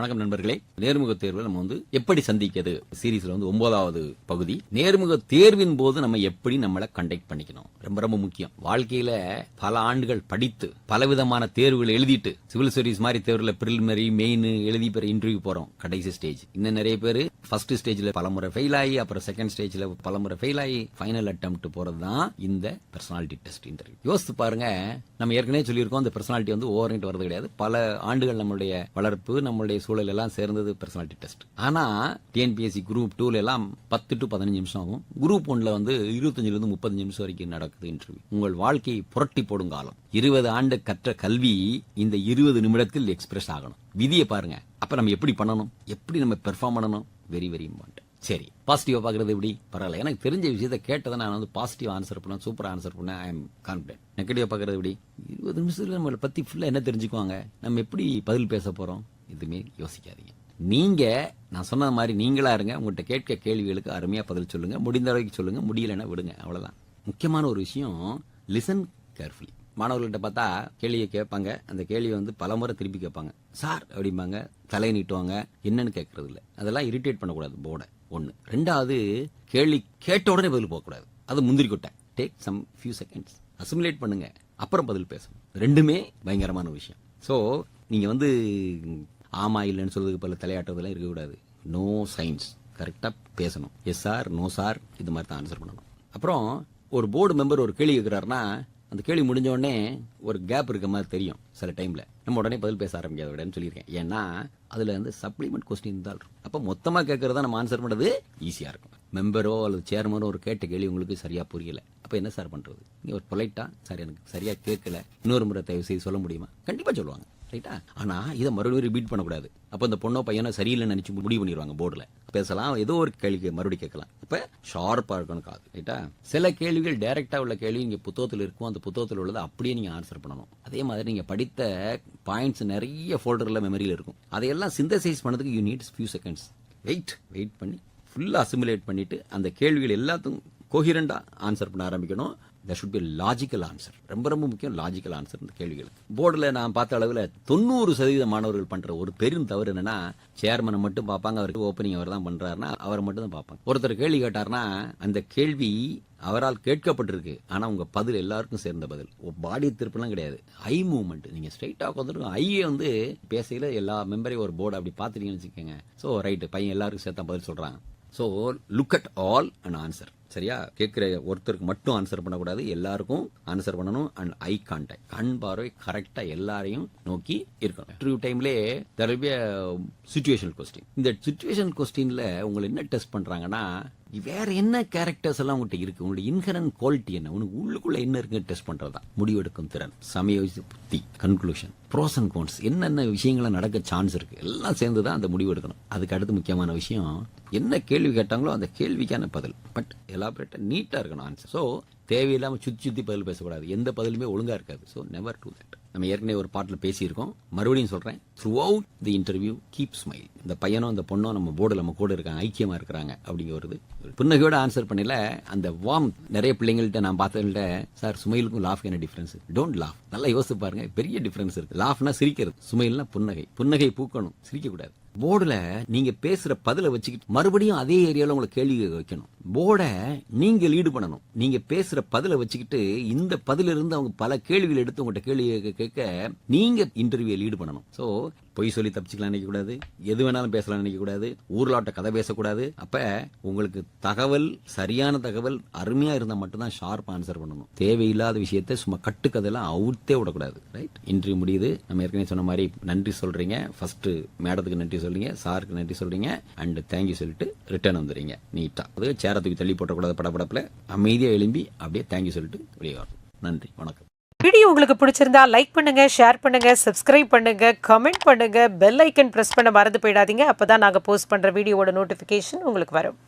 வணக்கம் நண்பர்களே. நேர்முக தேர்வில் நம்ம வந்து எப்படி சந்திக்கிறது? சீரீஸ்ல வந்து ஒன்பதாவது பகுதி. நேர்முக தேர்வின் போது நம்ம எப்படி நம்மளை கண்டக்ட் பண்ணிக்கணும்? ரொம்ப ரொம்ப முக்கியம். வாழ்க்கையில பல ஆண்டுகள் படித்து பலவிதமான தேர்வுகள் எழுதிட்டு சிவில் சர்வீஸ் மாதிரி தேர்வுல பிரிலிமரி மெயின் எழுதி பெற இன்டர்வியூ போறோம். கடைசி ஸ்டேஜ் இன்னும் நிறைய பேர் ஃபர்ஸ்ட் ஸ்டேஜ்ல பலமுறை ஃபெயில் ஆகி அப்புறம் செகண்ட் ஸ்டேஜ்ல பலமுறை ஃபெயில் ஆகி ஃபைனல் அட்டம் போறது தான் இந்த பர்சனாலிட்டி டெஸ்ட் இன்டர்வியூ யோசித்து பாருங்க. நம்ம ஏற்கனவே சொல்லியிருக்கோம் அந்த பர்சனாலிட்டி வந்து ஓவர் வரது கிடையாது. பல ஆண்டுகள் நம்மளுடைய வளர்ப்பு நம்மளுடைய சூழல் எல்லாம் சேர்ந்தது பர்சனாலிட்டி டெஸ்ட் ஆனா டிஎன்பிஎஸ்சி குரூப் டூல எல்லாம் பத்து டு பதினஞ்சு நிமிஷம் ஆகும். குரூப் ஒன்ல வந்து இருபத்தஞ்சுல இருந்து முப்பத்தஞ்சு நிமிஷம் வரைக்கும் நடக்குது இன்டர்வியூ உங்கள் வாழ்க்கையை புரட்டி போடும் காலம். இருபது ஆண்டு கற்ற கல்வி இந்த இருபது நிமிடத்தில் எக்ஸ்பிரஸ் ஆகணும். விதியை பாருங்க. அப்ப நம்ம எப்படி பண்ணணும்? எப்படி நம்ம பெர்ஃபார்ம் பண்ணணும்? வெரி வெரி இம்பார்ட்டன்ட் சரி. பாசிட்டிவா பாக்குறது எப்படி? பரவாயில்ல. எனக்கு தெரிஞ்ச விஷயத்த கேட்டதை நான் வந்து பாசிட்டிவ் ஆன்சர் பண்ணேன் சூப்பர் ஆன்சர் பண்ணேன். ஐ எம் கான்பிடன்ட் நெகட்டிவா பாக்குறது எப்படி? இருபது நிமிஷத்துல நம்மளை பத்தி ஃபுல்லா என்ன தெரிஞ்சுக்குவாங்க? நம்ம எப்படி பதில் பேச போறோம்? எதுவுமே யோசிக்காதீங்க. நீங்கள் நான் சொன்ன மாதிரி நீங்களா இருங்க உங்கள்கிட்ட கேட்க கேள்விகளுக்கு அருமையாக பதில் சொல்லுங்கள் முடிந்த வரைக்கும் சொல்லுங்கள் முடியலைன்னா விடுங்க அவ்வளோதான் முக்கியமான ஒரு விஷயம் லிசன் கேர்ஃபுல்லி மாணவர்கள்ட்ட பார்த்தா கேள்வியை கேட்பாங்க அந்த கேள்வியை வந்து பலமுறை திருப்பி கேட்பாங்க. சார் அப்படிம்பாங்க தலையை நீட்டுவாங்க என்னன்னு கேட்கறது இல்லை அதெல்லாம் இரிட்டேட் பண்ணக்கூடாது போர்டை ஒன்று ரெண்டாவது கேள்வி கேட்ட உடனே பதில் போகக்கூடாது. அது முந்திரி கொட்டை take some few seconds assimilate பண்ணுங்க. அப்புறம் பதில் பேசணும். ரெண்டுமே பயங்கரமான விஷயம். ஸோ நீங்கள் வந்து ஆமா இல்லைன்னு சொல்றதுக்கு பல தலையாட்டுறதுலாம் இருக்கக்கூடாது நோ சயின்ஸ் கரெக்டாக பேசணும். எஸ் சார் நோ சார் இது மாதிரி தான் ஆன்சர் பண்ணணும். அப்புறம் ஒரு போர்டு மெம்பர் ஒரு கேள்வி கேட்குறாருன்னா அந்த கேள்வி முடிஞ்ச உடனே ஒரு கேப் இருக்க மாதிரி தெரியும் சில டைமில் நம்ம உடனே பதில் பேச ஆரம்பிக்காத விடன்னு சொல்லியிருக்கேன். ஏன்னா அதில் வந்து சப்ளிமெண்ட் கொஸ்டின் தான் இருக்கும். அப்போ மொத்தமாக கேட்குறத நம்ம ஆன்சர் பண்ணுறது ஈஸியாக இருக்கும். மெம்பரோ அல்லது சேர்மனோ ஒரு கேட்ட கேள்வி உங்களுக்கு சரியாக புரியல. அப்போ என்ன சார் பண்ணுறது நீங்கள் ஒரு பொலைட்டாக சார் எனக்கு சரியாக கேட்கல. இன்னொரு முறை தயவு செய்து சொல்ல முடியுமா? கண்டிப்பாக சொல்லுவாங்க. ரைட்டா ஆனா இதை மறுபடியும் ரிபீட் பண்ணக்கூடாது. அப்ப இந்த பொண்ணோ பையனோ சரியில்லைன்னு நினைச்சு முடிவு பண்ணிடுவாங்க போர்டுல பேசலாம் ஏதோ ஒரு கேள்விக்கு மறுபடியும் கேட்கலாம். இப்ப ஷார்ப்பா இருக்கணும் காது ரைட்டா சில கேள்விகள் டைரக்டா உள்ள கேள்வி இங்க புத்தகத்தில் இருக்கும். அந்த புத்தகத்தில் உள்ளதை அப்படியே நீங்க ஆன்சர் பண்ணணும். அதே மாதிரி நீங்க படித்த பாயிண்ட்ஸ் நிறைய ஃபோல்டர்ல மெமரியில் இருக்கும். அதையெல்லாம் சிந்தசைஸ் பண்ணதுக்கு you needs few seconds wait wait பண்ணி ஃபுல்லாக அசிமுலேட் பண்ணிட்டு அந்த கேள்விகள் எல்லாத்துக்கும் கோஹிரண்டா ஆன்சர் பண்ண ஆரம்பிக்கணும். That should be logical answer ரொம்ப ரொம்ப முக்கியம் லாஜிக்கல் ஆன்சர் இந்த கேள்விகளுக்கு. போர்டில் நான் பார்த்த அளவில் தொண்ணூறு சதவீத மாணவர்கள் பண்ணுற ஒரு பெரும் தவறு என்னன்னா சேர்மனை மட்டும் பார்ப்பாங்க அவருக்கு ஓப்பனிங் அவர் தான் பண்ணுறாருன்னா அவரை மட்டும் தான் பார்ப்பாங்க. ஒருத்தர் கேள்வி கேட்டாருன்னா அந்த கேள்வி அவரால் கேட்கப்பட்டிருக்கு. ஆனால் உங்கள் பதில் எல்லாருக்கும் சேர்ந்த பதில். பாடி திருப்பெல்லாம் கிடையாது. ஐ மூவ்மெண்ட் நீங்கள் ஸ்ட்ரைட்டாக உட்காந்துருக்கும் ஐயே வந்து பேசையில் எல்லா மெம்பரையும் ஒரு போர்டு அப்படி பார்த்துட்டீங்கன்னு வச்சுக்கோங்க. ஸோ ரைட்டு பையன் எல்லாருக்கும் சேர்த்தா பதில் சொல்கிறாங்க so look at all and answer சரியா? கேட்குற ஒருத்தருக்கு மட்டும் ஆன்சர் பண்ணக்கூடாது எல்லாருக்கும் ஆன்சர் பண்ணணும் அண்ட் ஐ கான்டாக்ட் கண் பார்வை கரெக்டாக எல்லாரையும் நோக்கி இருக்கணும். இன்டர்வியூ டைம்லேயே தெரபிய சுச்சுவேஷன் கொஸ்டின் இந்த சுச்சுவேஷன் கொஸ்டினில் உங்களை என்ன டெஸ்ட் பண்ணுறாங்கன்னா வேற என்ன கேரக்டர்ஸ் எல்லாம் உங்கள்கிட்ட இருக்கு? உங்களுடைய இன்ஹரன் குவாலிட்டி என்ன? உனக்கு உள்ளுக்குள்ள என்ன இருக்கு டெஸ்ட் பண்றதா முடிவெடுக்கும் திறன் சமய புத்தி கன்க்ளூஷன் ப்ரோஸ் அண்ட் கோன்ஸ் என்னென்ன விஷயங்கள்லாம் நடக்க சான்ஸ் இருக்கு? எல்லாம் சேர்ந்து தான் அந்த முடிவு எடுக்கணும் அதுக்கு அடுத்து முக்கியமான விஷயம் என்ன கேள்வி கேட்டாங்களோ அந்த கேள்விக்கான பதில். பட் எலாபரேட்டா நீட்டா இருக்கணும் ஆன்சர் ஸோ தேவையில்லாமல் சுத்தி சுத்தி பதில் பேசக்கூடாது. எந்த பதிலுமே ஒழுங்கா இருக்காது. ஸோ நெவர் டூ தட் நம்ம ஏற்கனவே ஒரு பாட்டில் பேசியிருக்கோம். மறுபடியும் சொல்கிறேன் throughout the interview keep smile இந்த பையனும் அந்த பொண்ணும் நம்ம போர்டில் நம்ம கூட இருக்காங்க ஐக்கியமாக இருக்கிறாங்க அப்படிங்க வருது புன்னகையோட ஆன்சர் பண்ணல அந்த வார்ம் நிறைய பிள்ளைங்கள்ட்ட நான் பார்த்தவங்கள்ட்ட சார் சுமைலுக்கும் லாஃப் என்ன டிஃப்ரென்ஸ் டோன்ட் லாஃப் நல்லா யோசிச்சு பாருங்க பெரிய டிஃப்ரென்ஸ் இருக்கு. லாஃப்னா சிரிக்கிறது சுமைல்னா புன்னகை. புன்னகை பூக்கணும் சிரிக்கக்கூடாது. போர்டில் நீங்கள் பேசுகிற பதிலை வச்சுக்கிட்டு மறுபடியும் அதே ஏரியாவில் உங்களை கேள்வி வைக்கணும். போர்டை நீங்கள் லீடு பண்ணணும். நீங்கள் பேசுகிற பதிலை வச்சுக்கிட்டு இந்த பதிலிருந்து அவங்க பல கேள்விகள் எடுத்து உங்கள்கிட்ட கேள்வி கேட்க கேட்க இன்டர்வியூ லீடு பண்ணணும். ஸோ பொய் சொல்லி தப்பிச்சுக்கலாம் நினைக்கக்கூடாது. எது வேணாலும் பேசலாம் நினைக்கக்கூடாது. ஊர்லாட்ட கதை பேசக்கூடாது. அப்போ உங்களுக்கு தகவல் சரியான தகவல் அருமையாக இருந்தால் மட்டும்தான் ஷார்ப் ஆன்சர் பண்ணணும். தேவையில்லாத விஷயத்தை சும்மா கட்டுக்கதெல்லாம் அவுத்தே விடக்கூடாது. ரைட் இன்டர்வியூ முடியுது. நம்ம ஏற்கனவே சொன்ன மாதிரி நன்றி சொல்கிறீங்க ஃபஸ்ட்டு மேடத்துக்கு நன்றி சொல்லுங்க சாருக்கு நன்றி சொல்றீங்க அண்ட் தேங்க்யூ சொல்லிட்டு ரிட்டர்ன் வந்துடுறீங்க நீட்டா. அது சேரத்துக்கு தூக்கி தள்ளி போட்டக்கூடாது படப்படப்பில் அமைதியாக எழும்பி அப்படியே தேங்க்யூ சொல்லிட்டு வெளியே வரணும். நன்றி வணக்கம். வீடியோ உங்களுக்கு பிடிச்சிருந்தா லைக் பண்ணுங்க ஷேர் பண்ணுங்க சப்ஸ்கிரைப் பண்ணுங்க கமெண்ட் பண்ணுங்க பெல் ஐக்கன் பிரஸ் பண்ண மறந்து போயிடாதீங்க. அப்பதான் நாங்க போஸ்ட் பண்ற வீடியோவோட நோட்டிபிகேஷன் உங்களுக்கு வரும்.